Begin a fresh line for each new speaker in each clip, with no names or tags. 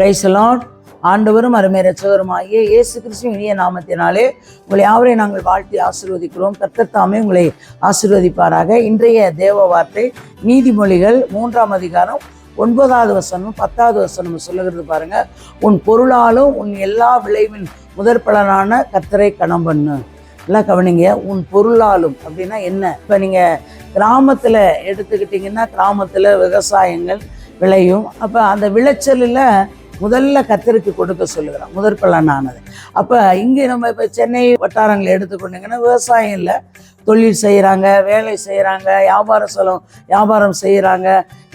பிரைசலான் ஆண்டவரும் அருமை ரச்சவருமாகிய இயேசு கிறிஸ்துவின் இனிய நாமத்தினாலே உங்களை யாவரையும் நாங்கள் வாழ்த்தி ஆசீர்வதிக்கிறோம். கர்த்தர் உங்களை ஆசிர்வதிப்பாராக. இன்றைய தேவ வார்த்தை நீதிமொழிகள் மூன்றாம் அதிகாரம் ஒன்பதாவது வசனம் பத்தாவது வசனம் சொல்லுகிறது பாருங்க. உன் பொருளாலும் உன் எல்லா விளைவின் முதற் பலனான கத்தரை கணம் பண்ணு. எல்லாம் கவனிங்க உன் பொருளாலும் அப்படின்னா என்ன? இப்போ நீங்கள் கிராமத்தில் எடுத்துக்கிட்டிங்கன்னா கிராமத்தில் விவசாயங்கள் விளையும். அப்போ அந்த விளைச்சலில் முதல்ல கத்தருக்கு கொடுக்க சொல்லுகிறான். முதற் அப்போ இங்கே நம்ம இப்போ சென்னை வட்டாரங்களை எடுத்துக்கொண்டிங்கன்னா விவசாயம் இல்லை. தொழில் செய்கிறாங்க வேலை செய்கிறாங்க வியாபாரம் செலவு வியாபாரம் செய்கிறாங்க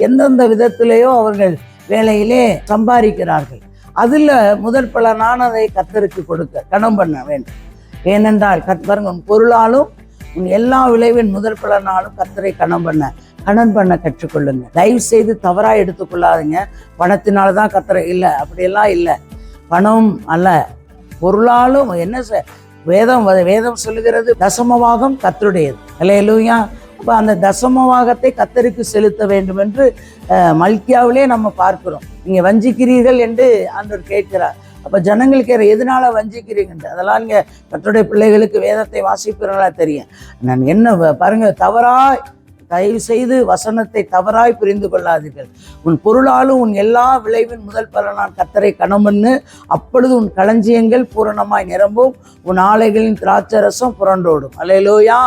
எந்தெந்த விதத்திலேயோ அவர்கள் வேலையிலே சம்பாதிக்கிறார்கள். அதில் முதற் பலனானதை கத்தருக்கு கொடுக்க கணம் பண்ண வேண்டும். ஏனென்றால் கத் பாருங்க உன் பொருளாலும் உன் எல்லா விளைவின் முதற் பலனாலும் கத்தரை கணம் பண்ண கணம் பண்ண கற்றுக்கொள்ளுங்க. தயவு செய்து தவறாக எடுத்துக்கொள்ளாதீங்க. பணத்தினால தான் கத்துற இல்லை அப்படியெல்லாம் இல்லை. பணம் அல்ல பொருளாலும் என்ன செ- வேதம் வேதம் சொல்லுகிறது தசமவாகம் கத்தருடையது. இல்லையா இப்போ அந்த தசமவாகத்தை கத்தருக்கு செலுத்த வேண்டும் என்று மல்கியாவிலே நம்ம பார்க்கிறோம். நீங்கள் வஞ்சிக்கிறீர்கள் என்று ஆண்டவர் கேட்கிறார். அப்போ ஜனங்களுக்கு எதனால வஞ்சிக்கிறீங்க அதெல்லாம் நீங்கள் கத்தருடைய பிள்ளைகளுக்கு வேதத்தை வாசிப்பீர்களா தெரியும். நான் என்ன பாருங்கள் தவறாக தயவு செய்து வசனத்தை தவறாய் புரிந்து கொள்ளாதீர்கள். உன் பொருளாலும் உன் எல்லா விளைவின் முதல் பலனான் கத்தரை கணமன்னு அப்பொழுது உன் களஞ்சியங்கள் பூரணமாய் நிரம்பும். உன் ஆலைகளின் திராட்சரசம் புரண்டோடும். அலையலோயா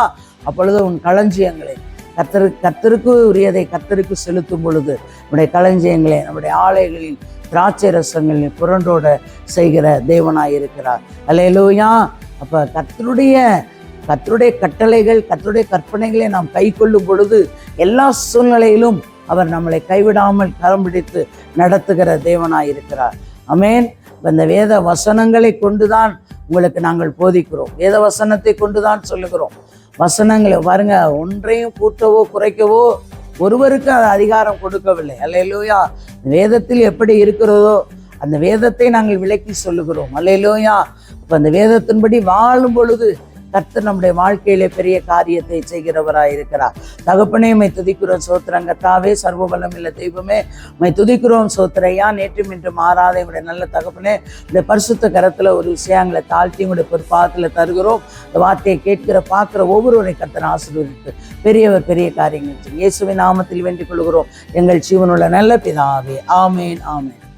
அப்பொழுது உன் களஞ்சியங்களை கத்தரு கத்தருக்கு உரியதை கத்தருக்கு செலுத்தும் பொழுது நம்முடைய களஞ்சியங்களை நம்முடைய ஆலைகளில் திராட்சை ரசங்களில் புரண்டோட செய்கிற தேவனாய் இருக்கிறார் அலையலோயா அப்போ கத்தருடைய கத்தருடைய கட்டளைகள் கத்தருடைய கற்பனைகளை நாம் கை கொள்ளும் பொழுது எல்லா சூழ்நிலையிலும் அவர் நம்மளை கைவிடாமல் கரம் பிடித்து நடத்துகிற தேவனாய் இருக்கிறார் அமேன் இந்த வேத வசனங்களை கொண்டுதான் உங்களுக்கு நாங்கள் போதிக்கிறோம். வேத வசனத்தை கொண்டுதான் சொல்லுகிறோம். வசனங்களை பாருங்க ஒன்றையும் கூட்டவோ குறைக்கவோ ஒருவருக்கு அது அதிகாரம் கொடுக்கவில்லை. அல்லையிலோயா வேதத்தில் எப்படி இருக்கிறதோ அந்த வேதத்தை நாங்கள் விளக்கி சொல்லுகிறோம். அல்லையிலோயா இப்போ அந்த வேதத்தின்படி வாழும் பொழுது கர்த்தர் நம்முடைய வாழ்க்கையிலே பெரிய காரியத்தை செய்கிறவராய் இருக்கிறார் தகப்பனே மை துதிக்கிறோம் சோத்திரங்க தாவே சர்வபலம் இல்லை தெய்வமே மை துதிக்கிறோம் சோத்திரையா நேற்றும் இன்று மாறாத இவருடைய நல்ல தகப்பனே இந்த பரிசுத்த கரத்துல ஒரு விஷயங்களை தாழ்த்தி உங்களுடைய பொறுப்பாத்துல தருகிறோம். இந்த வார்த்தையை கேட்கிற பார்க்கிற ஒவ்வொருவரை கர்த்தர் ஆசீர்வதித்து பெரியவர் பெரிய காரியங்கள் இயேசுவின் நாமத்தில் வேண்டிக் கொள்கிறோம். எங்கள் ஜீவனுள்ள நல்ல பிதாவே. ஆமேன் ஆமேன்.